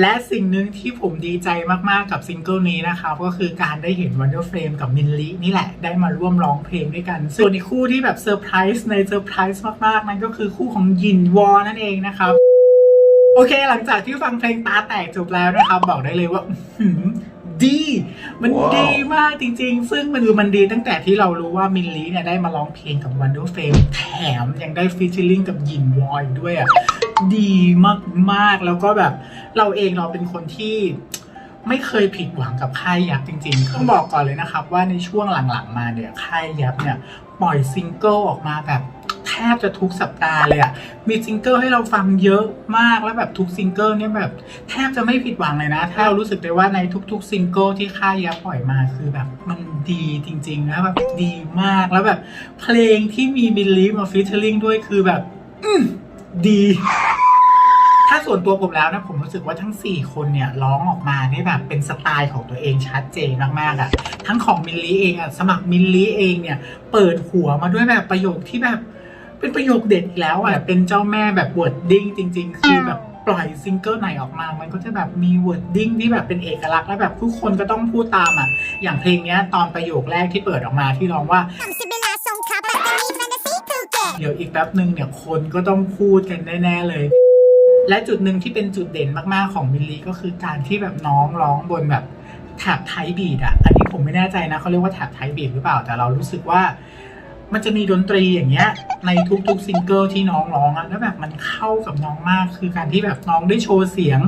และสิ่งหนึ่งที่ผมดีใจมาก ๆ กับซิงเกิลนี้นะครับก็คือการได้เห็น Wonder Frame กับมินลินี่แหละ ได้มาร่วมร้องเพลงด้วยกัน ส่วนอีกคู่ที่แบบเซอร์ไพรส์ในเซอร์ไพรส์มาก ๆ นั่นก็คือคู่ของยินวอนั่นเองนะครับ โอเค หลังจากที่ฟังเพลงตาแตกจบแล้วนะครับ บอกได้เลยว่าดี มันดีมากจริง ๆ ซึ่งมันคือมันดีตั้งแต่ที่เรารู้ว่ามินลีเนี่ยได้มาร้องเพลงกับ Wonder Frame แถมยังได้ฟีเจอริงกับยินวอยด้วยอะ ดีมากๆ แล้วก็แบบเราเองเราเป็นคนที่ไม่เคยผิดหวังกับค่ายยับจริงๆ ต้องบอกก่อนเลยนะครับ ว่าในช่วงหลังๆ มาเนี่ยค่ายยับเนี่ยปล่อยซิงเกิลออกมาแบบแทบจะทุกสัปดาห์เลยอะมีซิงเกิลให้เราฟังเยอะมากแล้วแบบทุกซิงเกิลเนี่ยแบบแทบจะไม่ผิดหวังเลยนะ ถ้าเรารู้สึกได้ว่าในทุกๆซิงเกิลที่ค่ายยับปล่อยมาคือแบบมันดีจริงๆนะแบบดีมากแล้วแบบเพลงที่มีบิลลี่มาฟีเจอร์ลิงด้วยคือแบบ อื ดี ถ้าส่วนตัวผมแล้วนะผมรู้สึกว่าทั้ง 4 คนเนี่ยร้องออกมาได้แบบเป็นสไตล์ของตัวเองชัดเจนมากๆอะ่ะ ทั้งของมิลลีเองอะ่ะสมัครมิลลีเองเนี่ยเปิดหัวมาด้วยแบบประโยคที่แบบเป็นประโยคเด็ดอีกแล้วอะ่ะเป็นเจ้าแม่แบบวอร์ดดิ้งจริง ๆ คือแบบปล่อยซิงเกิลไหนออกมา มันก็จะแบบมีวอร์ดดิ้งที่แบบเป็นเอกลักษณ์แล้วแบบทุกคนก็ต้องพูดตามอะ อย่างเพลงเนี้ยตอนประโยคแรกที่เปิดออกมาที่ร้องว่าสิเวลาส่งขา ป๊บหนึ่งเนี่ยคนก็ต้องพูดกันแน่ๆเลย และจุดหนึ่งที่เป็นจุดเด่นมากๆของมิลลีก็คือการที่แบบน้องร้องบนแบบแทบไทบีดอะ อันนี้ผมไม่แน่ใจนะเขาเรียกว่าแทบไทบีดหรือเปล่า แต่เรารู้สึกว่า มันจะมีดนตรีอย่างเงี้ย ในทุกๆซิงเกิลที่น้องร้องอะแล้วแบบมันเข้ากับน้องมาก คือการที่แบบน้องได้โชว์เสียง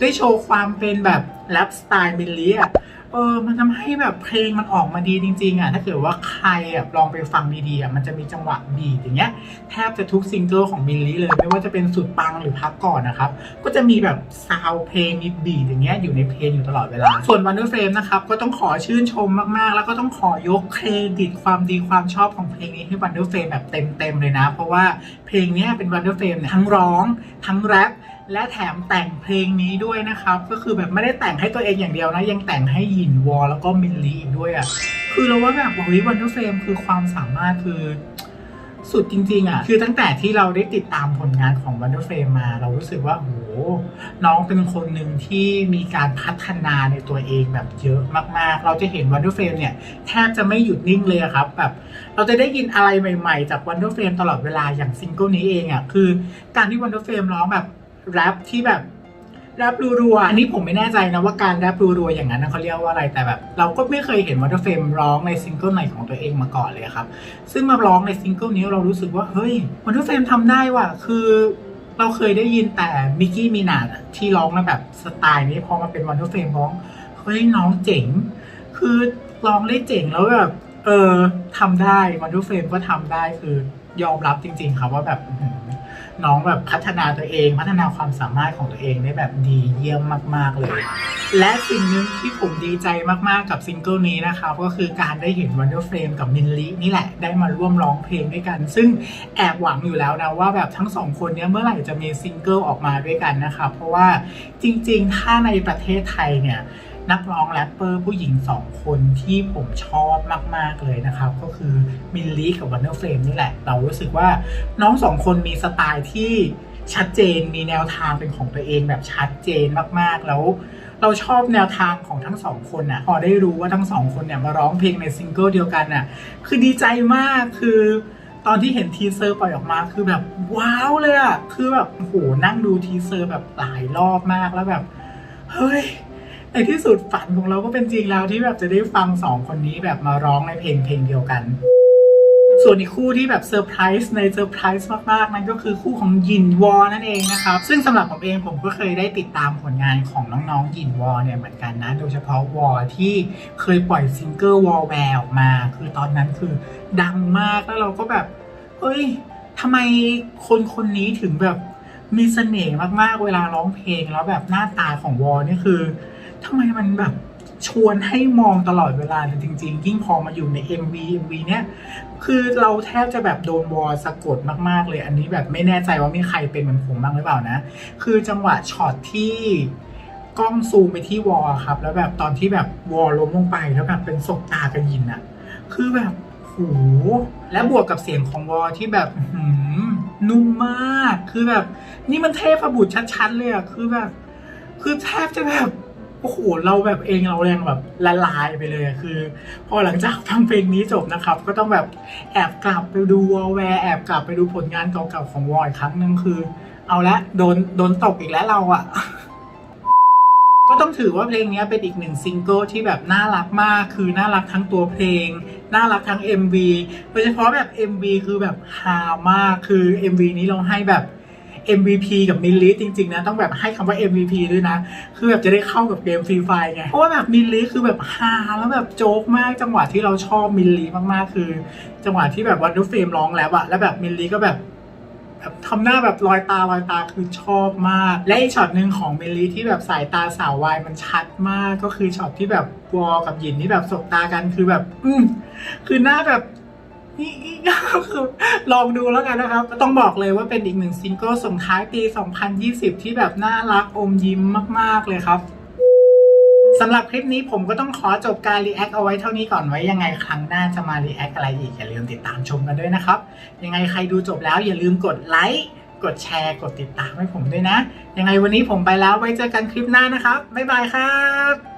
ได้โชว์ความเป็นแบบ แรปสไตล์มิลลี่อะเออมันทำให้แบบเพลงมันออกมาดีจริง ๆอะถ้าเกิดว่าใครอะลองไปฟังดีๆอะมันจะมีจังหวะบีทอย่างเงี้ยแทบจะทุกซิงเกิลของมิลลี่เลยไม่ว่าจะเป็นสุดปังหรือพักก่อนนะครับ ก็จะมีแบบซาวเพลงมีบีทอย่างเงี้ยอยู่ในเพลงอยู่ตลอดเวลา ส่วน Wonder Frame นะครับก็ต้องขอชื่นชมมากๆ แล้วก็ต้องขอยกเครดิตความดีความชอบของเพลงนี้ให้ Wonder Frame แบบเต็มๆเลยนะ เพราะว่าเพลงนี้เป็น Wonder Frame เนี่ยทั้งร้อง ทั้งแรป และแถมแต่งเพลงนี้ด้วยนะครับ ก็คือแบบไม่ได้แต่งให้ตัวเองอย่างเดียวนะ ยังแต่งให้หยินวอลแล้วก็มิลลีอีกด้วยอะ่ะคือเราว่าแบบเฮ้ยวันเดอร์เฟรมคือความสามารถคือสุดจริงๆอะคือตั้งแต่ที่เราได้ติดตามผลงานของ Wonder Frame มา เรารู้สึกว่าโหน้องเป็นคนหนึ่งที่มีการพัฒนาในตัวเองแบบเยอะมากๆ เราจะเห็น Wonder Frame เนี่ยแทบจะไม่หยุดนิ่งเลยครับแบบเราจะได้ยินอะไรใหม่ๆ จาก Wonder Frame ตลอดเวลาอย่างซิงเกิลนี้เองอะคือการที่ Wonder Frame ร้องแบบ แรปที่แบบแรปรัวๆ อันนี้ผมไม่แน่ใจนะว่าการแรปรัวๆอย่างนั้นนะเขาเรียกว่าอะไรแต่แบบ เราก็ไม่เคยเห็นวอเตอร์เฟมร้องในซิงเกิลไหนของตัวเองมาก่อนเลยครับ ซึ่งมาร้องในซิงเกิลนี้เรารู้สึกว่าเฮ้ยวอเตอร์เฟมทำได้ว่ะคือเราเคยได้ยินแต่มิกกี้มีนาที่ร้องในแบบสไตล์นี้พอมาเป็นวอเตอร์เฟมร้องเฮ้ยน้องเจ๋ง คือร้องได้เจ๋งแล้วแบบเออทำได้วอเตอร์เฟมก็ทำได้คือยอมรับจริง ๆ ครับว่าแบบ น้องแบบพัฒนาตัวเอง พัฒนาความสามารถของตัวเองได้แบบดีเยี่ยมมาก ๆเลย และสิ่งหนึ่งที่ผมดีใจมากๆกับซิงเกิลนี้นะครับก็คือการได้เห็น Wonder Frame กับมินลินี่แหละได้มาร่วมร้องเพลงด้วยกัน ซึ่งแอบหวังอยู่แล้วนะว่าแบบทั้งสองคนเนี้ยเมื่อไหร่จะมีซิงเกิลออกมาด้วยกันนะครับเพราะว่าจริงๆ ถ้าในประเทศไทยเนี่ย นักร้องแรปเปอร์ผู้หญิงสองคนที่ผมชอบมาก ๆ เลยนะครับ ก็คือมิลลี่กับวันเดอร์เฟรมนี่แหละ เรารู้สึกว่าน้องสองคนมีสไตล์ที่ชัดเจนมีแนวทางเป็นของตัวเองแบบชัดเจนมากๆแล้ว เราชอบแนวทางของทั้งสองคนน่ะพอได้รู้ว่าทั้งสองคนเนี่ยมาร้องเพลงในซิงเกิลเดียวกันน่ะคือดีใจมากคือตอนที่เห็นทีเซอร์ปล่อยออกมาคือแบบว้าวเลยอะคือแบบโอ้โหนั่งดูทีเซอร์แบบหลายรอบมากแล้วแบบ เฮ้ย ในที่สุดฝันของเราก็เป็นจริงแล้วที่แบบจะได้ฟังสองคนนี้แบบมาร้องในเพลงเพลงเดียวกัน ส่วนอีกคู่ที่แบบเซอร์ไพรส์ในเซอร์ไพรส์มากๆนั่นก็คือคู่ของยินวอนั่นเองนะครับ ซึ่งสำหรับผมเองผมก็เคยได้ติดตามผลงานของน้องๆยินวอเนี่ยเหมือนกันนะ โดยเฉพาะวอที่เคยปล่อยซิงเกิลวอลแวร์ออกมา คือตอนนั้นคือดังมากแล้วเราก็แบบเฮ้ยทำไมคนคนนี้ถึงแบบมีเสน่ห์มากๆ เวลาร้องเพลงแล้วแบบหน้าตาของวอนี่คือ ทำไมมันแบบชวนให้มองตลอดเวลาเลยจริง ๆ ยิ่งพอมาอยู่ใน MV MV เนี่ยคือเราแทบจะแบบโดนวอสะกดมาก ๆ เลย อันนี้แบบไม่แน่ใจว่ามีใครเป็นเหมือนผมบ้างหรือเปล่านะ คือจังหวะช็อตที่กล้องซูมไปที่วอลครับ แล้วแบบตอนที่แบบวอลล้มลงไปแล้วแบบเป็นศพตากระยินอะคือแบบโหและบวกกับเสียงของวอลที่แบบหือนุ่มมาก คือแบบ นี่มันเทพบุตรชัดๆเลยอะคือแบบ คือแทบจะแบบ โอ้โหเราแบบเองเราแรงแบบละลายไปเลยคือ พอหลังจากฟังเพลงนี้จบนะครับ ก็ต้องแบบแอบกลับไปดูวอลแวร์แอบกลับไปดูผลงานเก่าๆของวอลอีกครั้งหนึ่งคือ เอาละโดนโดนตกอีกแล้วเราอะก็ต้องถือว่าเพลงนี้เป็นอีกหนึ่งซิงเกิลที่แบบน่ารักมากคือน่ารักทั้งตัวเพลง น่ารักทั้ง MV โดยเฉพาะแบบ MV คือแบบฮามากคือ MV นี้เราให้แบบ MVP กับมิลลิจริง ๆ นะ ต้องแบบให้คำว่า MVP ด้วยนะ คือแบบจะได้เข้ากับเกมฟรีไฟไง เพราะว่าแบบมิลลิคือแบบฮาแล้วแบบโจ๊กมากจังหวะที่เราชอบมิลลิมากๆ คือ จังหวะที่แบบวันดูเฟรมร้องแล้วอะแล้วแบบมิลลิก็แบบแบบทำหน้าแบบลอยตาลอยตาคือชอบมาก และอีกช็อตหนึ่งของเมลลี่ที่แบบสายตาสาววายมันชัดมากก็คือช็อตที่แบบวอกับหยินที่แบบสบตากันคือแบบ อืมคือหน้าแบบ นี่ก็คือลองดูแล้วกันนะครับ ต้องบอกเลยว่าเป็นอีกหนึ่งซิงเกิลส่งท้ายปี 2020 ที่แบบน่ารักอมยิ้มมาก ๆ เลยครับสำหรับคลิปนี้ผมก็ต้องขอจบการรีแอคเอาไว้เท่านี้ก่อนไว้ยังไงครั้งหน้าจะมารีแอคอะไรอีก อย่าลืมติดตามชมกันด้วยนะครับ ยังไงใครดูจบแล้วอย่าลืมกดไลค์กดแชร์กดติดตามให้ผมด้วยนะ ยังไงวันนี้ผมไปแล้วไว้เจอกันคลิปหน้านะครับบ๊ายบายครับ